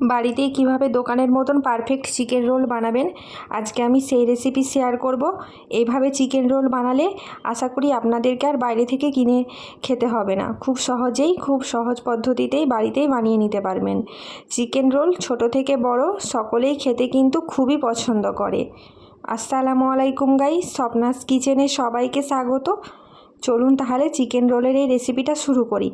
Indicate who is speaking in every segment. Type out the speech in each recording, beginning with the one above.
Speaker 1: বাড়িতেই কীভাবে দোকানের মতন পারফেক্ট চিকেন রোল বানাবেন, আজকে আমি সেই রেসিপি শেয়ার করব। এইভাবে চিকেন রোল বানালে আশা করি আপনাদেরকে আর বাইরে থেকে কিনে খেতে হবে না। খুব সহজেই, খুব সহজ পদ্ধতিতেই বাড়িতেই বানিয়ে নিতে পারবেন। চিকেন রোল ছোট থেকে বড় সকলেই খেতে কিন্তু খুবই পছন্দ করে। আসসালামু আলাইকুম গাই স্বপ্নাস কিচেনে সবাইকে স্বাগত। চলুন তাহলে চিকেন রোলের এই রেসিপিটা শুরু করি।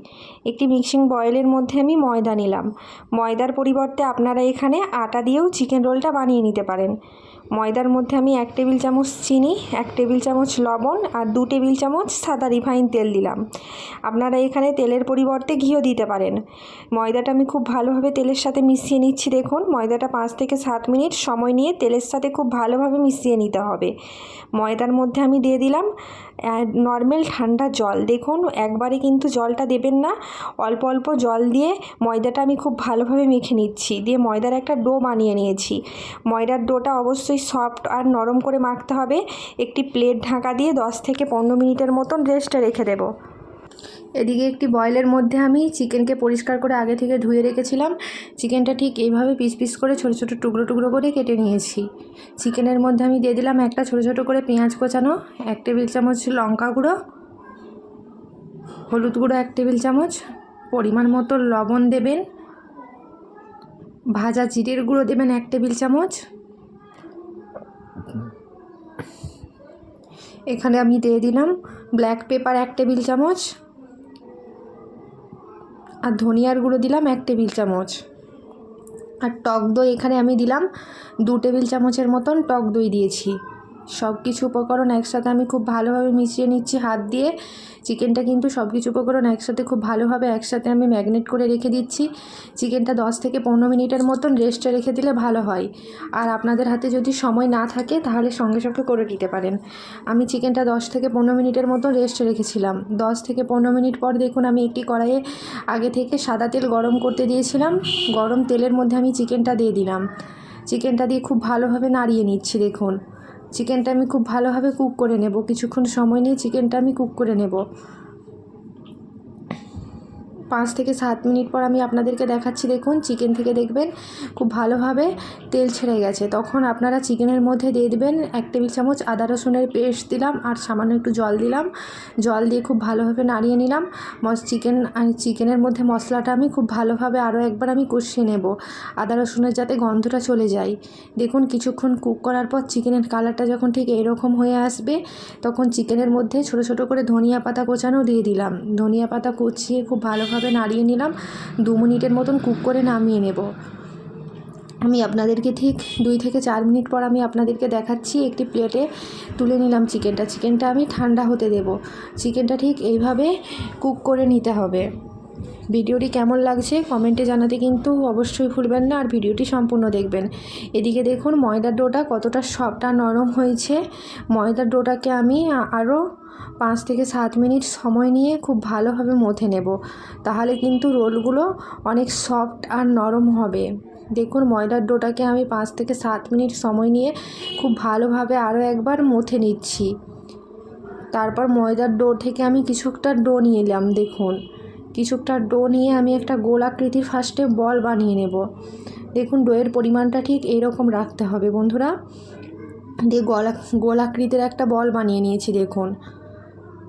Speaker 1: একটি মিক্সিং বয়েলের মধ্যে আমি ময়দা নিলাম। ময়দার পরিবর্তে আপনারা এখানে আটা দিয়েও চিকেন রোলটা বানিয়ে নিতে পারেন। ময়দার মধ্যে আমি এক টেবিল চামচ চিনি, এক টেবিল চামচ লবণ আর দু টেবিল চামচ সাদা রিফাইন তেল দিলাম। আপনারা এখানে তেলের পরিবর্তে ঘিও দিতে পারেন। ময়দাটা আমি খুব ভালোভাবে তেলের সাথে মিশিয়ে নিচ্ছি দেখুন। ময়দাটা পাঁচ থেকে সাত মিনিট সময় নিয়ে তেলের সাথে খুব ভালোভাবে মিশিয়ে নিতে হবে। ময়দার মধ্যে আমি দিয়ে দিলাম নর্মাল ঠান্ডা জল। দেখুন, একবারে কিন্তু জলটা দেবেন না। অল্প অল্প জল দিয়ে ময়দাটা আমি খুব ভালোভাবে মেখে নিচ্ছি। দিয়ে ময়দার একটা ডো বানিয়ে নিয়েছি। ময়দার ডোটা অবশ্যই সফট আর নরম করে মাখতে হবে। একটি প্লেট ঢাকা দিয়ে দশ থেকে পনেরো মিনিটের মতন রেস্টে রেখে দেবো। এদিকে একটি বয়েলের মধ্যে আমি চিকেনকে পরিষ্কার করে আগে থেকে ধুয়ে রেখেছিলাম। চিকেনটা ঠিক এইভাবে পিস পিস করে ছোটো ছোটো টুকরো টুকরো করে কেটে নিয়েছি। চিকেনের মধ্যে আমি দিয়ে দিলাম একটা ছোটো ছোটো করে পেঁয়াজ কোচানো, এক টেবিল চামচ লঙ্কা গুঁড়ো, হলুদ গুঁড়ো এক টেবিল চামচ, পরিমাণ মতো লবণ দেবেন, ভাজা জিরের গুঁড়ো দেবেন এক টেবিল চামচ এখানে আমি দিয়ে দিলাম ব্ল্যাক পেপার এক টেবিল চামচ আর ধনিয়ার গুঁড়ো দিলাম এক টেবিল চামচ। আর টক দই এখানে আমি দিলাম দু টেবিল চামচের মতন টক দই দিয়েছি। সব কিছু উপকরণ একসাথে আমি খুব ভালোভাবে মিশিয়ে নিচ্ছি হাত দিয়ে। চিকেনটা কিন্তু সব কিছু উপকরণ একসাথে খুব ভালোভাবে একসাথে আমি ম্যাগনেট করে রেখে দিচ্ছি। চিকেনটা দশ থেকে পনেরো মিনিটের মতন রেস্টে রেখে দিলে ভালো হয়। আর আপনাদের হাতে যদি সময় না থাকে, তাহলে সঙ্গে সঙ্গে করে দিতে পারেন। আমি চিকেনটা দশ থেকে পনেরো মিনিটের মতন রেস্টে রেখেছিলাম। দশ থেকে পনেরো মিনিট পর দেখুন আমি একটি কড়াইয়ে আগে থেকে সাদা তেল গরম করতে দিয়েছিলাম। গরম তেলের মধ্যে আমি চিকেনটা দিয়ে দিলাম। চিকেনটা দিয়ে খুব ভালোভাবে নাড়িয়ে নিচ্ছি দেখুন। চিকেনটা আমি খুব ভালোভাবে কুক করে নেব। কিছুক্ষণ সময় নিয়ে চিকেনটা আমি কুক করে নেব। পাঁচ থেকে সাত মিনিট পর আমি আপনাদেরকে দেখাচ্ছি, দেখুন, চিকেন থেকে দেখবেন খুব ভালোভাবে তেল ছেড়ে গেছে। তখন আপনারা চিকেনের মধ্যে দিয়ে দেবেন এক টেবিল চামচ আদা রসুনের পেস্ট দিলাম আর সামান্য একটু জল দিলাম। জল দিয়ে খুব ভালোভাবে নাড়িয়ে নিলাম। মস চিকেন চিকেনের মধ্যে মশলাটা আমি খুব ভালোভাবে আরও একবার আমি কষিয়ে নেব। আদা রসুনের যাতে গন্ধটা চলে যায়। দেখুন, কিছুক্ষণ কুক করার পর চিকেনের কালারটা যখন ঠিক এরকম হয়ে আসবে, তখন চিকেনের মধ্যে ছোট ছোট করে ধনিয়া পাতা কোচানো দিয়ে দিলাম। ধনিয়া পাতা কুচিয়ে খুব ভালোভাবে ভালোভাবে নাড়িয়ে নিলাম। দু মিনিটের মতন কুক করে নামিয়ে নেব। আমি আপনাদেরকে ঠিক দুই থেকে চার মিনিট পর আমি আপনাদেরকে দেখাচ্ছি একটি প্লেটে তুলে নিলাম চিকেনটা। চিকেনটা আমি ঠান্ডা হতে দেব। চিকেনটা ঠিক এইভাবে কুক করে নিতে হবে। ভিডিওটি কেমন লাগছে কমেন্টে জানাতে কিন্তু অবশ্যই ভুলবেন না আর ভিডিওটি সম্পূর্ণ দেখবেন। এদিকে দেখুন ময়দার ডোটা কতটা সফটা নরম হয়েছে। ময়দার ডোটাকে আমি আরও পাঁচ থেকে সাত মিনিট সময় নিয়ে খুব ভালোভাবে মথে নেব। তাহলে কিন্তু রোলগুলো অনেক সফট আর নরম হবে। দেখুন, ময়দার ডোটাকে আমি পাঁচ থেকে সাত মিনিট সময় নিয়ে খুব ভালোভাবে আরও একবার মথে নিচ্ছি। তারপর ময়দার ডো থেকে আমি কিছুটা ডো নিয়ে এলাম, দেখুন। কিছুটা ডো নিয়ে আমি একটা গোল আকৃতির ফার্স্টে বল বানিয়ে নেব। দেখুন, ডোয়ের পরিমাণটা ঠিক এরকম রাখতে হবে বন্ধুরা। দিয়ে গলা গোল আকৃতির একটা বল বানিয়ে নিয়েছি, দেখুন।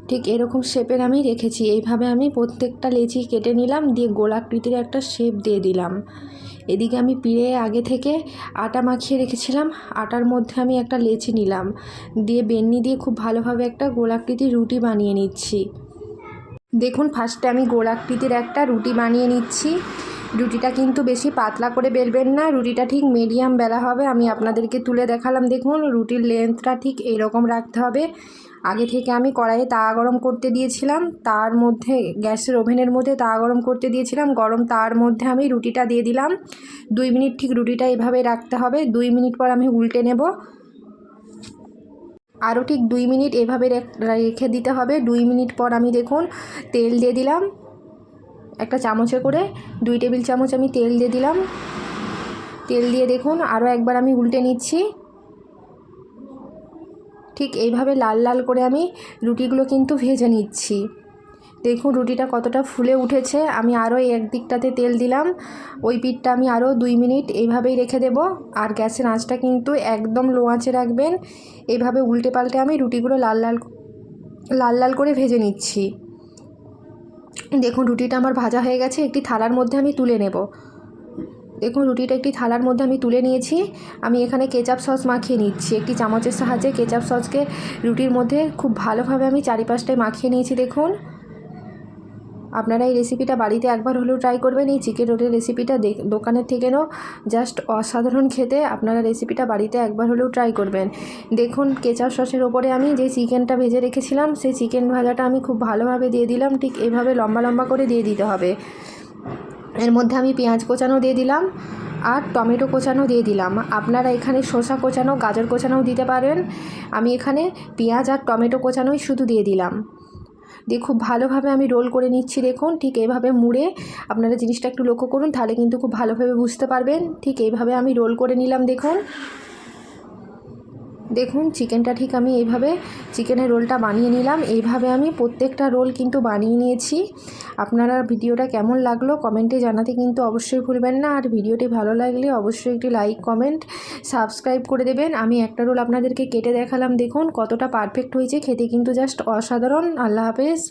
Speaker 1: ঠিক এরকম শেপের আমি রেখেছি। এইভাবে আমি প্রত্যেকটা লেচি কেটে নিলাম, দিয়ে গোলাকৃতির একটা শেপ দিয়ে দিলাম। এদিকে আমি পিড়ে আগে থেকে আটা মাখিয়ে রেখেছিলাম, আটার মধ্যে আমি একটা লেচি নিলাম, দিয়ে বেন্নি দিয়ে খুব ভালোভাবে একটা গোলাকৃতির রুটি বানিয়ে নিচ্ছি। দেখুন ফার্স্টে আমি গোলাকৃতির একটা রুটি বানিয়ে নিচ্ছি। রুটিটা কিন্তু বেশি পাতলা করে বেলবেন না, রুটিটা ঠিক মিডিয়াম বেলা হবে, আমি আপনাদেরকে তুলে দেখালাম। দেখুন, রুটির লেন্থটা ঠিক এইরকম রাখতে হবে। আগে থেকে আমি কড়াইয়ে তাওয়া গরম করতে দিয়েছিলাম, তার মধ্যে গ্যাসের ওভেনের মধ্যে তাওয়া গরম করতে দিয়েছিলাম, গরম তার মধ্যে আমি রুটিটা দিয়ে দিলাম। দুই মিনিট ঠিক রুটিটা এভাবে রাখতে হবে, দুই মিনিট পর আমি উল্টে নেব। আরও ঠিক দুই মিনিট এভাবে রেখে দিতে হবে, দুই মিনিট পর আমি দেখুন তেল দিয়ে দিলাম। একটা চামচে করে, দুই টেবিল চামচ আমি তেল দিয়ে দিলাম। তেল দিয়ে দেখুন আরও একবার আমি উল্টে নিচ্ছি। ঠিক এইভাবে লাল লাল করে আমি রুটিগুলো কিন্তু ভেজে নিচ্ছি। দেখুন রুটিটা কতটা ফুলে উঠেছে। আমি আরও এক দিকটাতে তেল দিলাম। ওই পিঠটা আমি আরও দুই মিনিট এইভাবেই রেখে দেব। আর গ্যাসের আঁচটা কিন্তু একদম লো আঁচে রাখবেন। এইভাবে উল্টে পাল্টে আমি রুটিগুলো লাল লাল লাল লাল করে ভেজে নিচ্ছি। দেখুন রুটিটা আমার ভাজা হয়ে গেছে। একটি থালার মধ্যে আমি তুলে নেব। দেখুন, রুটিটা একটি থালার মধ্যে আমি তুলে নিয়েছি। আমি এখানে কেচাপ সস মাখিয়ে নিচ্ছি। একটি চামচের সাহায্যে কেচাপ সসকে রুটির মধ্যে খুব ভালোভাবে আমি চারিপাশটায় মাখিয়ে নিয়েছি, দেখুন। আপনারা এই রেসিপিটা বাড়িতে একবার হলেও ট্রাই করবেন। এই চিকেন রোলের রেসিপিটা দোকানের থেকেও জাস্ট অসাধারণ খেতে আপনারা রেসিপিটা বাড়িতে একবার হলেও ট্রাই করবেন। দেখুন, কেচাপ সসের ওপরে আমি যে চিকেনটা ভেজে রেখেছিলাম, সেই চিকেন ভাজাটা আমি খুব ভালোভাবে দিয়ে দিলাম। ঠিক এভাবে লম্বা লম্বা করে দিয়ে দিতে হবে। এর মধ্যে আমি পেঁয়াজ কোচানো দিয়ে দিলাম আর টমেটো কোচানো দিয়ে দিলাম। আপনারা এখানে শসা কোচানো, গাজর কোচানোও দিতে পারেন। আমি এখানে পেঁয়াজ আর টমেটো কোচানোই শুধু দিয়ে দিলাম। দিয়ে খুব ভালোভাবে আমি রোল করে নিচ্ছি দেখুন, ঠিক এইভাবে মুড়ে। আপনারা জিনিসটা একটু লক্ষ্য করুন, তাহলে কিন্তু খুব ভালোভাবে বুঝতে পারবেন। ঠিক এইভাবে আমি রোল করে নিলাম দেখুন। দেখুন, চিকেনটা ঠিক আমি এইভাবে চিকেনের রোলটা বানিয়ে নিলাম। এইভাবে আমি প্রত্যেকটা রোল কিন্তু বানিয়ে নিয়েছি। আপনারা ভিডিওটা কেমন লাগল কমেন্টে জানাতে কিন্তু অবশ্যই ভুলবেন না। আর ভিডিওটি ভালো লাগলে অবশ্যই একটি লাইক, কমেন্ট, সাবস্ক্রাইব করে দেবেন। আমি একটা রোল আপনাদেরকে কেটে দেখালাম। দেখুন, কতটা পারফেক্ট হয়েছে। খেতে কিন্তু জাস্ট অসাধারণ। আল্লাহ হাফেজ।